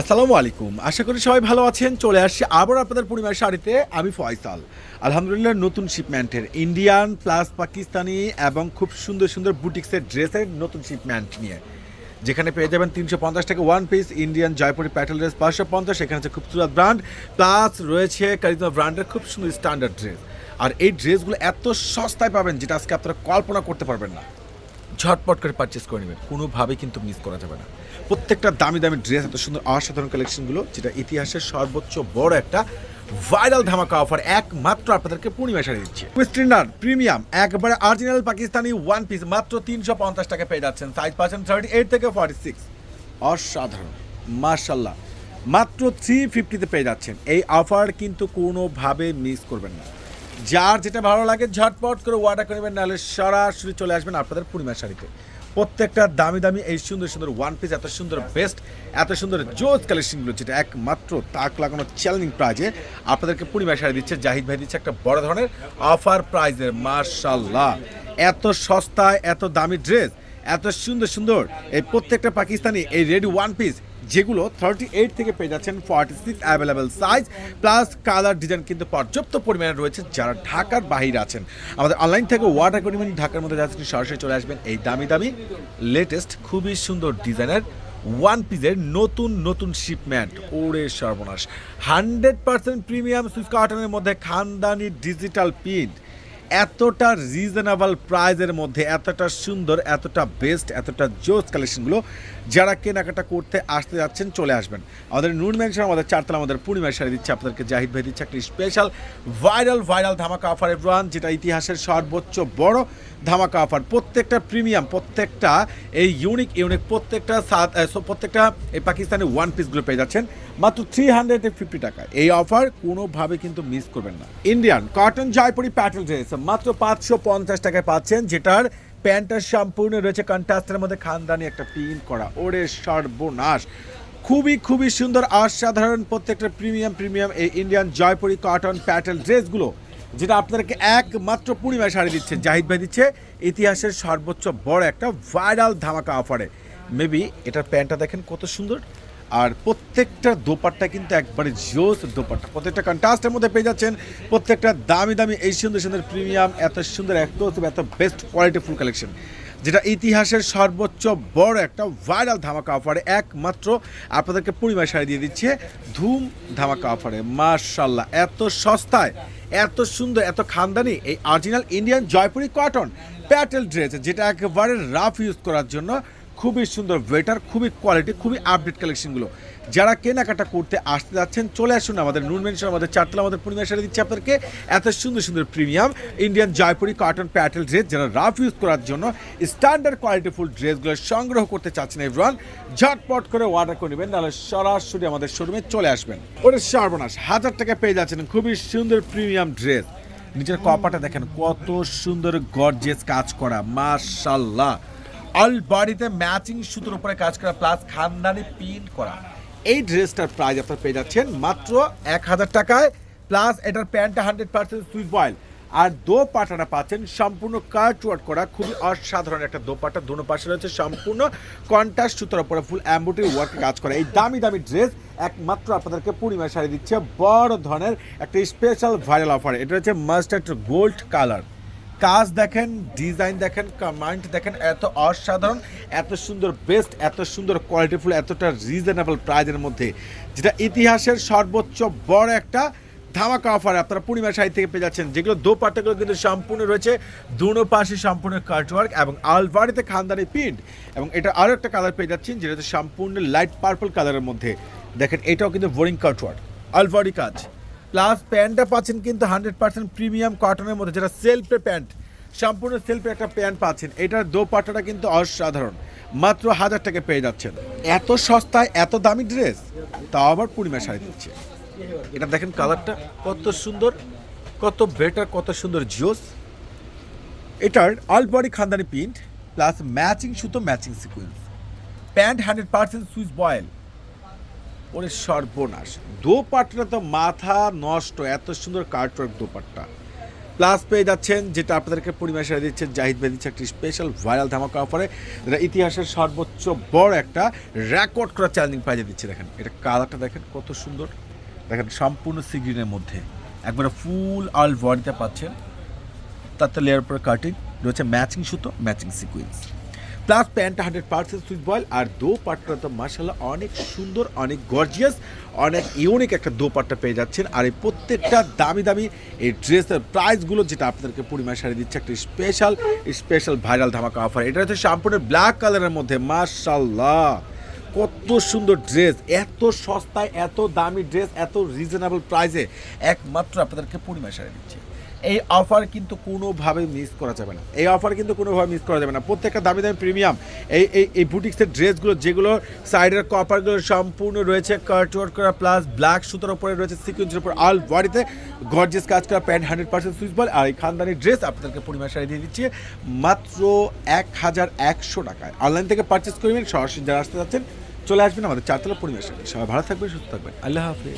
আসসালামু আলাইকুম। আশা করি সবাই ভালো আছেন। চলে আসছি আবার আপনাদের পরিবার শাড়িতে। আমি ফয়সাল। আলহামদুলিল্লাহ, নতুন শিপমেন্টের ইন্ডিয়ান প্লাস পাকিস্তানি এবং খুব সুন্দর সুন্দর বুটিক্সের ড্রেসের নতুন শিপমেন্ট নিয়ে। যেখানে পেয়ে যাবেন তিনশো পঞ্চাশ টাকা ওয়ান পিস ইন্ডিয়ান জয়পুরি প্যাটেল ড্রেস পাঁচশো পঞ্চাশ, এখানে হচ্ছে খুবসুরত ব্র্যান্ড প্লাস রয়েছে কারিজমা ব্র্যান্ডের খুব সুন্দর স্ট্যান্ডার্ড ড্রেস আর এই ড্রেসগুলো এত সস্তায় পাবেন, যেটা আজকে আপনারা কল্পনা করতে পারবেন না। ঝটপট করে পারচেস করে নেবেন। কোনোভাবেই কিন্তু মিস করা যাবে না। প্রত্যেকটা দামি দামি ড্রেস এত সুন্দর অসাধারণ কালেকশনগুলো যেটা ইতিহাসের সর্বোচ্চ বড় একটা ভাইরাল ধামাকা অফার একমাত্র আপনাদেরকে পূর্ণিমা শাড়ি দিচ্ছে। স্ট্রিনার প্রিমিয়াম একবারে অরিজিনাল পাকিস্তানি ওয়ান পিস মাত্র তিনশো পঞ্চাশ টাকা পেয়ে যাচ্ছেন। সাইজ পাচ্ছেন থার্টি এইট থেকে ফর্টি সিক্স অসাধারণ মার্শাল্লাহ মাত্র থ্রি ফিফটিতে পেয়ে যাচ্ছেন। এই অফার কিন্তু কোনোভাবে মিস করবেন না। যার যেটা ভালো লাগে, ঝটপট করে অর্ডার করে নেবেন, নাহলে সরাসরি চলে আসবেন আপনাদের পূর্ণিমা শাড়িতে। প্রত্যেকটা দামি দামি এই সুন্দর সুন্দর ওয়ান পিস এত সুন্দর বেস্ট এত সুন্দর জোজ কালেকশনগুলো যেটা একমাত্র তাক লাগানো চ্যালেঞ্জিং প্রাইজে আপনাদেরকে পূর্ণিমা শাড়ি দিচ্ছে, জাহিদ ভাই দিচ্ছে একটা বড় ধরনের অফার প্রাইজের মার্শাল্লাহ এত সস্তায়, এত দামি ড্রেস এত সুন্দর সুন্দর, এই প্রত্যেকটা পাকিস্তানি এই রেডি ওয়ান পিস যেগুলো থার্টি এইট থেকে পেয়ে যাচ্ছেন forty six available size plus colour design কিন্তু পর্যাপ্ত পরিমাণে রয়েছে যারা ঢাকার বাহিরে আছেন। আমাদের অনলাইন থেকে ওয়াটার করিবেন ঢাকার মধ্যে যাচ্ছেন সরাসরি চলে আসবেন এই দামি দামি লেটেস্ট খুবই সুন্দর ডিজাইনের ওয়ান পিসের নতুন নতুন শিপমেন্ট ওরে সর্বনাশ। হান্ড্রেড পার্সেন্ট প্রিমিয়াম সুইস কার্টনের মধ্যে খানদানি ডিজিটাল প্রিন্ট এতটা রিজনেবল প্রাইজের মধ্যে, এতটা সুন্দর, এতটা বেস্ট এতটা জোস কালেকশনগুলো যারা কেনাকাটা করতে আসতে যাচ্ছেন চলে আসবেন। আমাদের নুন মেনশন আমাদের চারতলা, আমাদের পূর্ণিমার শাড়ি দিচ্ছে আপনাদেরকে, জাহিদ ভাই দিচ্ছে একটা স্পেশাল ভাইরাল ভাইরাল ধামাকা অফার এভরান যেটা ইতিহাসের সর্বোচ্চ বড় ধামাকা অফার প্রত্যেকটা প্রিমিয়াম প্রত্যেকটা এই ইউনিক ইউনিক প্রত্যেকটা প্রত্যেকটা এই পাকিস্তানি ওয়ান পিসগুলো পেয়ে যাচ্ছেন। মাত্র থ্রি হান্ড্রেড ফিফটি টাকা। এই অফার কোনোভাবে কিন্তু মিস করবেন না। ইন্ডিয়ান কটন জয়পুরি প্যাটেল ড্রেস মাত্র পাঁচশো পঞ্চাশ টাকায় পাচ্ছেন, যেটার প্যান্টটা সম্পূর্ণ রয়েছে কন্ট্রাস্টের মধ্যে খানদানি একটা পিন করা। ওরে সর্বনাশ। খুবই খুবই সুন্দর, অসাধারণ প্রত্যেকটা প্রিমিয়াম প্রিমিয়াম এই ইন্ডিয়ান জয়পুরি কটন প্যাটেল ড্রেসগুলো যেটা আপনাদেরকে একমাত্র পূর্ণিমা শাড়ি দিচ্ছে, জাহিদ ভাই দিচ্ছে। ইতিহাসের সর্বোচ্চ বড় একটা ভাইরাল ধামাকা অফারে মেবি এটার প্যান্টটা দেখেন কত সুন্দর। আর প্রত্যেকটা দোপাট্টা কিন্তু একবারে জোস দোপাট্টা। প্রত্যেকটা কন্ট্রাস্টের মধ্যে পেয়ে যাচ্ছেন প্রত্যেকটা দামি দামি এই সুন্দর সুন্দর প্রিমিয়াম এত সুন্দর, এত এত বেস্ট কোয়ালিটি ফুল কালেকশন যেটা ইতিহাসের সর্বোচ্চ বড় একটা ভাইরাল ধামাকা অফারে একমাত্র আপনাদেরকে পূর্ণিমা শাড়ি দিয়ে দিচ্ছে ধুম ধামাকা অফারে মার্শাল্লাহ এত সস্তায়, এত সুন্দর, এত খানদানি এই অরিজিনাল ইন্ডিয়ান জয়পুরি কটন প্যাটেল ড্রেস যেটা একেবারে রাফ ইউজ করার জন্য খুবই সুন্দর ওয়েটার, খুবই কোয়ালিটি খুবই আপডেট কালেকশনগুলো যারা কেনাকাটা করতে আসতে যাচ্ছেন, চলে আসুন আমাদের নুন মেনশন আমাদের চারতলা আমাদের পূর্ণিমা শাড়ি দিচ্ছে আপনাদেরকে। এত সুন্দর সুন্দর প্রিমিয়াম ইন্ডিয়ান জয়পুরি কটন প্যাটেল ড্রেস যারা রাফ ইউজ করার জন্য স্ট্যান্ডার্ড কোয়ালিটিফুল ড্রেসগুলো সংগ্রহ করতে চাচ্ছেন এভরান ঝটপট করে অর্ডার করে নেবেন, নাহলে সরাসরি আমাদের শোরুমে চলে আসবেন। ওটা সর্বনাশ, হাজার টাকা পেয়ে যাচ্ছেন খুবই সুন্দর প্রিমিয়াম ড্রেস নিচের কপাটা দেখেন কত সুন্দর গর্জেস কাজ করা মার্শাল্লাহ অল বডিতে ম্যাচিং সুতোর উপরে কাজ করা, প্লাস খানদানি পিন করা। এই ড্রেসটার প্রাইস আপনার পেয়ে যাচ্ছেন মাত্র এক হাজার টাকায়, প্লাস এটার প্যান্টটা হান্ড্রেড পার্সেন্ট সুইচ বয়েল। আর দো পাটাটা পাচ্ছেন সম্পূর্ণ কার্ট ওয়ার্ক করা, খুবই অসাধারণ একটা দোপাটা দুনো পাশে রয়েছে সম্পূর্ণ কন্ট্রাস্ট সুতোর উপরে ফুল অ্যাম্বোটারি ওয়ার্ক কাজ করা। এই দামি দামি ড্রেস একমাত্র আপনাদেরকে পূর্ণিমা শাড়ি দিচ্ছে বড় ধরনের একটা স্পেশাল ভাইরাল অফার এটা হচ্ছে মাস্টার্ড গোল্ড কালার কাজ দেখেন ডিজাইন দেখেন কমান্ড দেখেন, এত অসাধারণ, এত সুন্দর বেস্ট এত সুন্দর কোয়ালিটিফুল এতটা রিজনেবল প্রাইজের মধ্যে, যেটা ইতিহাসের সর্বোচ্চ বড় একটা ধামাকা অফার আপনারা পূর্ণিমা শাড়ি থেকে পেয়ে যাচ্ছেন। যেগুলো দোপাট্টাগুলো কিন্তু সম্পূর্ণ রয়েছে, দুনো পাশে সম্পূর্ণ কার্টওয়ার্ক এবং আলভারিতে খানদানি প্রিন্ট এবং এটা আরও একটা কালার পেয়ে যাচ্ছেন, যেটা সম্পূর্ণ লাইট পার্পল কালারের মধ্যে। দেখেন, এটাও কিন্তু বোরিং কার্টওয়ার্ক আলভারি কাজ। প্লাস প্যান্টটা পাচ্ছেন কিন্তু হান্ড্রেড পার্সেন্ট প্রিমিয়াম কটনের মধ্যে, যেটা সেলফে প্যান্ট সম্পূর্ণ সেলফে একটা প্যান্ট পাচ্ছেন। এটার দোপাট্টাটা কিন্তু অসাধারণ। মাত্র হাজার টাকা পেয়ে যাচ্ছেন। এত সস্তায়, এত দামি ড্রেস তাও আবার পূর্ণিমা শাড়ি দিচ্ছে। এটা দেখেন কালারটা কত সুন্দর, কত বেটার কত সুন্দর জিওস এটার অল খানদানি প্রিন্ট প্লাস ম্যাচিং সুতো matching sequence pant hundred percent Swiss voile ওরে সর্বনাশ। দোপাট্টা তো মাথা নষ্ট, এত সুন্দর কার্টওয়ার্ক দোপাট্টা। প্লাস পেয়ে যাচ্ছেন, যেটা আপনাদেরকে পরিমাণ সেরা দিচ্ছে জাহিদ ভাই দিচ্ছে একটি স্পেশাল ভাইরাল ধামাকা অফারে যেটা ইতিহাসের সর্বোচ্চ বড় একটা রেকর্ড করা চ্যালেঞ্জিং প্রাইজে দিচ্ছে, দেখেন। এটা কালারটা দেখেন, কত সুন্দর। দেখেন, সম্পূর্ণ সিগ্রিনের মধ্যে। একবারে ফুল অল বডিতে পাচ্ছেন। তাতে লেয়ার পরে কাটিং রয়েছে ম্যাচিং সুতো ম্যাচিং সিকুয়েন্স প্লাস প্যান্টটা হান্ড্রেড পার্সেন্ট সুইচ বয়েল আর দো পাটটা তো মাসাল্লাহ অনেক সুন্দর, অনেক গর্জিয়াস অনেক ইউনিক একটা দো পাটটা পেয়ে যাচ্ছেন। আর এই প্রত্যেকটা দামি দামি এই ড্রেসের প্রাইসগুলো যেটা আপনাদেরকে পরিমাণ সারি দিচ্ছে, একটা স্পেশাল স্পেশাল ভাইরাল ধামাকা অফার এটা হচ্ছে সম্পূর্ণ ব্ল্যাক কালারের মধ্যে মাসাল্লাহ কত সুন্দর ড্রেস এত সস্তায়, এত দামি ড্রেস এত রিজনেবল প্রাইসে একমাত্র আপনাদেরকে পূর্ণিমা সারে দিচ্ছে। এই অফার কিন্তু কোনোভাবে মিস করা যাবে না। এই অফার কিন্তু কোনোভাবে মিস করা যাবে না। প্রত্যেকটা দামি দামি প্রিমিয়াম এই এই এই বুটিক্সের ড্রেসগুলো যেগুলো সাইডের কপারগুলো সম্পূর্ণ রয়েছে কার্ট ওয়ার্ক করা প্লাস ব্ল্যাক সুতোর উপরে রয়েছে সিকুয়েন্সের উপর আল বডিতে গর্জেস কাজ করা pant hundred percent Swiss voile আর এই খানদানি ড্রেস আপনাদেরকে পরিমাণ সারি দিয়ে দিচ্ছি, মাত্র এক হাজার একশো টাকায়। অনলাইন থেকে পারচেস করবেন সরাসরি যারা আসতে যাচ্ছেন, চলে আসবেন আমাদের চারতলা পরিবেশ সবাই ভালো থাকবেন, সুস্থ থাকবেন। আল্লাহ হাফিজ।